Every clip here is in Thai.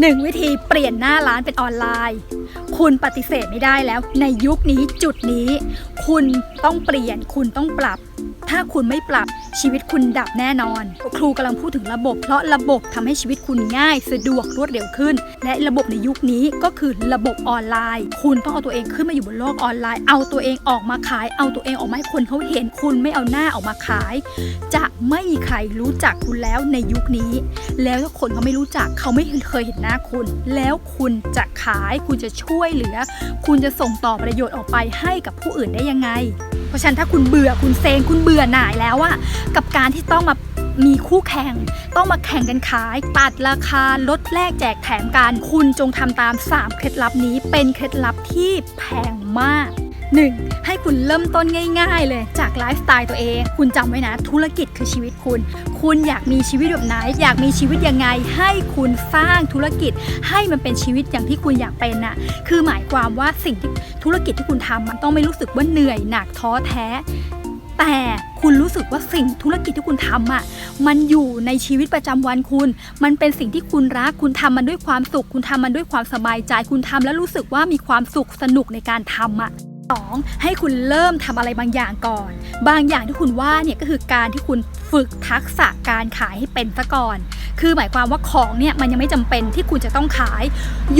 หนึ่งวิธีเปลี่ยนหน้าร้านเป็นออนไลน์ คุณปฏิเสธไม่ได้แล้ว ในยุคนี้จุดนี้ คุณต้องเปลี่ยนคุณต้องปรับ ถ้าคุณไม่ปรับชีวิตคุณดับแน่นอน ครูกำลังพูดถึงระบบ เพราะระบบทำให้ชีวิตคุณง่าย สะดวกรวดเร็วขึ้น และระบบในยุคนี้ก็คือระบบออนไลน์ คุณต้องเอาตัวเองขึ้นมาอยู่บนโลกออนไลน์ เอาตัวเองออกมาขาย เอาตัวเองออกมาให้คนเขาเห็นคุณไม่เอาหน้าออกมาขาย จะไม่มีใครรู้จักคุณแล้วในยุคนี้ แล้วถ้าคนเขาไม่รู้จักเขาไม่เคยเห็นหน้าคุณ แล้วคุณจะขายคุณจะช่วยเหลือ คุณจะส่งต่อประโยชน์ออกไปให้กับผู้อื่นได้ยังไง เพราะฉะนั้นถ้าคุณเบื่อคุณเซงคุณเบื่อหน่ายแล้วอะกับการที่ต้องมามีคู่แข่ง ต้องมาแข่งกันขาย ตัดราคาลดแลกแจกแถมกันคุณจงทำตาม 3 เคล็ดลับนี้เป็นเคล็ดลับที่แพงมาก 1. ให้คุณเริ่มต้นง่าย ๆ เลยจากไลฟ์สไตล์ตัวเอง คุณจำไว้นะ ธุรกิจคือชีวิตคุณ คุณอยากมีชีวิตแบบไหน อยากมีชีวิตยังไง ให้คุณสร้างธุรกิจ ให้มันเป็นชีวิตอย่างที่คุณอยากเป็นน่ะ คือหมายความว่าสิ่งที่ธุรกิจที่คุณทำมันต้องไม่รู้สึกว่าเหนื่อยหนักท้อแท้ แต่คุณรู้สึกว่าสิ่งธุรกิจที่คุณทำอะมันอยู่ในชีวิตประจำวันคุณ มันเป็นสิ่งที่คุณรัก คุณทำมันด้วยความสุข คุณทำมันด้วยความสบายใจ คุณทำแล้วรู้สึกว่ามีความสุขสนุกในการทำอะสองให้คุณเริ่มทำอะไรบางอย่างก่อน บางอย่างที่คุณว่าเนี่ยก็คือการที่คุณฝึกทักษะการขายให้เป็นซะก่อน คือหมายความว่าของเนี่ยมันยังไม่จำเป็นที่คุณจะต้องขาย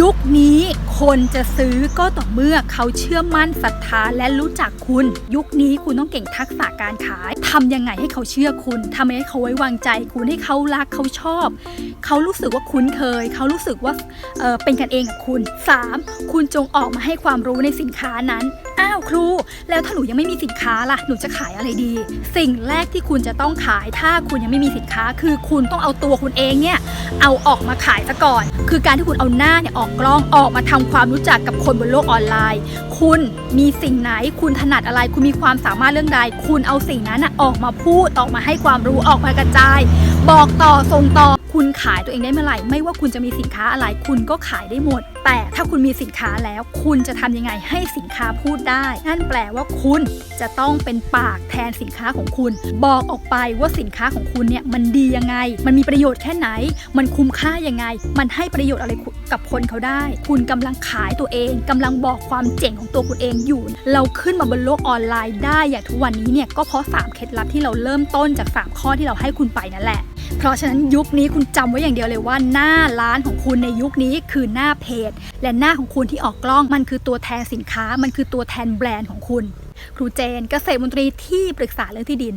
ยุคนี้คนจะซื้อก็ต่อเมื่อเขาเชื่อมั่นศรัทธาและรู้จักคุณ ยุคนี้คุณต้องเก่งทักษะการขายทำยังไงให้เขาเชื่อคุณทำยังไงให้เขาไว้วางใจคุณให้เขารักเขาชอบ เขารู้สึกว่าคุ้นเคย เขารู้สึกว่าเอ่อเป็นกันเองกับคุณ 3. คุณจงออกมาให้ความรู้ในสินค้านั้นอ้าว ครู แล้วถ้าหนูยังไม่มีสินค้าล่ะ หนูจะขายอะไรดี สิ่งแรกที่คุณจะต้องขาย ถ้าคุณยังไม่มีสินค้า คือคุณต้องเอาตัวคุณเองเนี่ย เอาออกมาขายซะก่อน คือการที่คุณเอาหน้าเนี่ยออกกล้องออกมาทำความรู้จักกับคนบนโลกออนไลน์ คุณมีสิ่งไหน คุณถนัดอะไร คุณมีความสามารถเรื่องใด คุณเอาสิ่งนั้นออกมาพูด ออกมาให้ความรู้ ออกมากระจาย บอกต่อ ส่งต่อ คุณขายตัวเองได้เมื่อไหร่ ไม่ว่าคุณจะมีสินค้าอะไร คุณก็ขายได้หมด แต่ถ้าคุณมีสินค้าแล้ว คุณจะทำยังไงให้สินค้าพูดได้ นั่นแปลว่าคุณจะต้องเป็นปากแทนสินค้าของคุณ บอกออกไปว่าสินค้าของคุณเนี่ยมันดียังไง มันมีประโยชน์แค่ไหน มันคุ้มค่ายังไง มันให้ประโยชน์อะไรกับคนเขาได้ คุณกำลังขายตัวเองกำลังบอกความเจ๋งของตัวคุณเองอยู่ เราขึ้นมาบนโลกออนไลน์ได้อย่างทุกวันนี้เนี่ยก็เพราะสามเคล็ดลับที่เราเริ่มต้นจากสามข้อที่เราให้คุณไปนั่นแหละ เพราะฉะนั้นยุคนี้คุณจำไว้อย่างเดียวเลยว่าหน้าร้านของคุณในยุคนี้คือหน้าเพจ และหน้าของคุณที่ออกกล้องมันคือตัวแทนสินค้า มันคือตัวแทนแบรนด์ของคุณ ครูเจนเกษตรมนตรีที่ปรึกษาเรื่องที่ดิน